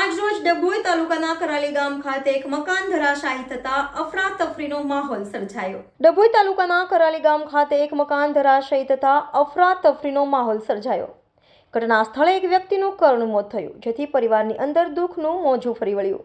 આજરોજ ડભોઈ તાલુકાના કરાલી ગામ ખાતે એક મકાન ધરાશાયી થતા અફરાતફરીનો માહોલ સર્જાયો. ડભોઈ તાલુકાના કરાલી ગામ ખાતે એક મકાન ધરાશાયી થતા અફરાતફરીનો માહોલ સર્જાયો. ઘટના સ્થળે એક વ્યક્તિનું કરુણ મોત થયું, જેથી પરિવારની અંદર દુઃખનું મોજું ફરી વળ્યું.